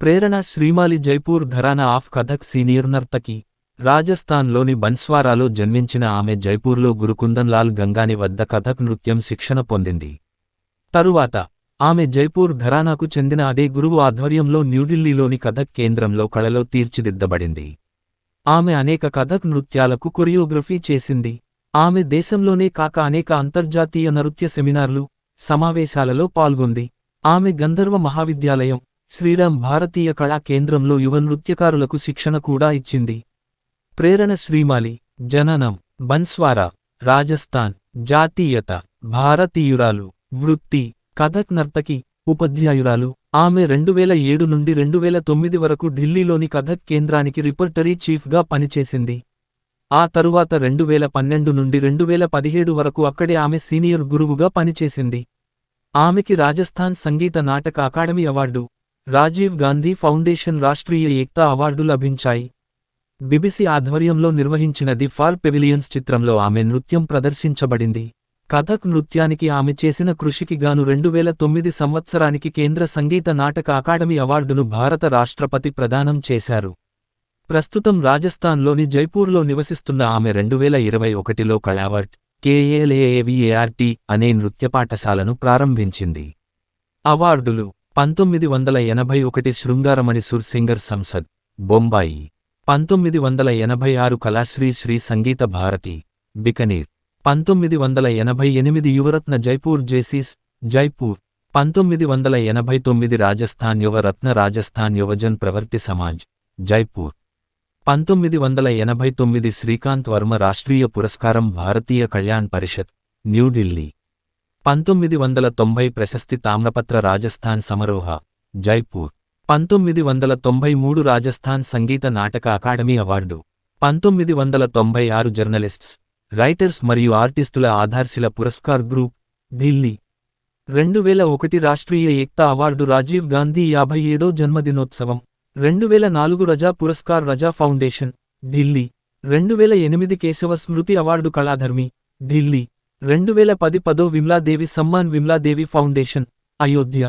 Prerana Shrimali Jaipur gharana of Kathak senior నర్తకి. రాజస్థాన్లోని బన్స్వారాలో జన్మించిన ఆమె జైపూర్లో గురుకుందన్ లాల్ గంగాని వద్ద కథక్ నృత్యం శిక్షణ పొందింది. తరువాత ఆమె జైపూర్ ఘరానాకు చెందిన అదే గురువు ఆధ్వర్యంలో న్యూఢిల్లీలోని కథక్ కేంద్రంలో కళలో తీర్చిదిద్దబడింది. ఆమె అనేక కథక్ నృత్యాలకు కొరియోగ్రఫీ చేసింది. ఆమె దేశంలోనే కాక అనేక అంతర్జాతీయ నృత్య సెమినార్లు సమావేశాలలో పాల్గొంది. ఆమె గంధర్వ మహావిద్యాలయం శ్రీరామ్ భారతీయ కళా కేంద్రంలో యువ నృత్యకారులకు శిక్షణ కూడా ఇచ్చింది. ప్రేరణ శ్రీమాలి జననం బన్స్వారా రాజస్థాన్ జాతీయత భారతీయురాలు వృత్తి కథక్ నర్తకి ఉపాధ్యాయురాలు. ఆమె రెండువేల ఏడు నుండి రెండువేల తొమ్మిది వరకు ఢిల్లీలోని కథక్ కేంద్రానికి రిపర్టరీ చీఫ్గా పనిచేసింది. ఆ తరువాత రెండువేల పన్నెండు నుండి రెండువేల పదిహేడు వరకు అక్కడే ఆమె సీనియర్ గురువుగా పనిచేసింది. ఆమెకి Rajasthan Sangeet Natak academy award Rajiv Gandhi foundation Rashtriya Ekta award లభించాయి. బిబిసి ఆధ్వర్యంలో నిర్వహించిన ది ఫార్ పెవిలియన్స్ చిత్రంలో ఆమె నృత్యం ప్రదర్శించబడింది. కథక్ నృత్యానికి ఆమె చేసిన కృషికి గాను రెండువేల తొమ్మిది సంవత్సరానికి కేంద్ర సంగీత నాటక అకాడమీ అవార్డును భారత రాష్ట్రపతి ప్రదానం చేశారు. ప్రస్తుతం రాజస్థాన్లోని జైపూర్లో నివసిస్తున్న ఆమె రెండువేల ఇరవై ఒకటిలో కళావర్ట్ కేఏలేఏవిఏఆర్టీ అనే నృత్య పాఠశాలను ప్రారంభించింది. అవార్డులు పంతొమ్మిది వందల ఎనభై ఒకటి శృంగారమణి సుర్సింగర్ సంసద్ బొంబాయి. పంతొమ్మిది వందల ఎనభై ఆరు కళాశ్రీ శ్రీ సంగీత భారతి బికనీర్. పంతొమ్మిది వందల ఎనభై ఎనిమిది యువరత్న జైపూర్ జేసీస్ జైపూర్. పంతొమ్మిది వందల ఎనభై తొమ్మిది రాజస్థాన్ యువరత్న రాజస్థాన్ యువజన్ ప్రవర్తి సమాజ్ జైపూర్. పంతొమ్మిది వందల ఎనభై తొమ్మిది శ్రీకాంత్ వర్మ రాష్ట్రీయ పురస్కారం భారతీయ కళ్యాణ్ పరిషత్ న్యూఢిల్లీ పంతొమ్మిది వందల తొంభై ప్రశస్తి తామ్రపత్ర రాజస్థాన్ సమరోహ జైపూర్. పంతొమ్మిది వందల తొంభై మూడు రాజస్థాన్ సంగీత నాటక అకాడమీ అవార్డు. పంతొమ్మిది వందల తొంభై ఆరు జర్నలిస్ట్స్ రైటర్స్ మరియు ఆర్టిస్టుల ఆధార్శిల పురస్కార్ గ్రూప్ ఢిల్లీ. రెండు వేల ఒకటి రాష్ట్రీయ ఏక్తా అవార్డు రాజీవ్ గాంధీ యాభై ఏడో జన్మదినోత్సవం. రెండు వేల నాలుగు రజా పురస్కార్ రజా ఫౌండేషన్ ఢిల్లీ. రెండు వేల ఎనిమిది కేశవ స్మృతి అవార్డు కళాధర్మి ఢిల్లీ. రెండు వేల పది పదో విమ్లాదేవి సమ్మాన్ విమ్లాదేవి ఫౌండేషన్ అయోధ్య.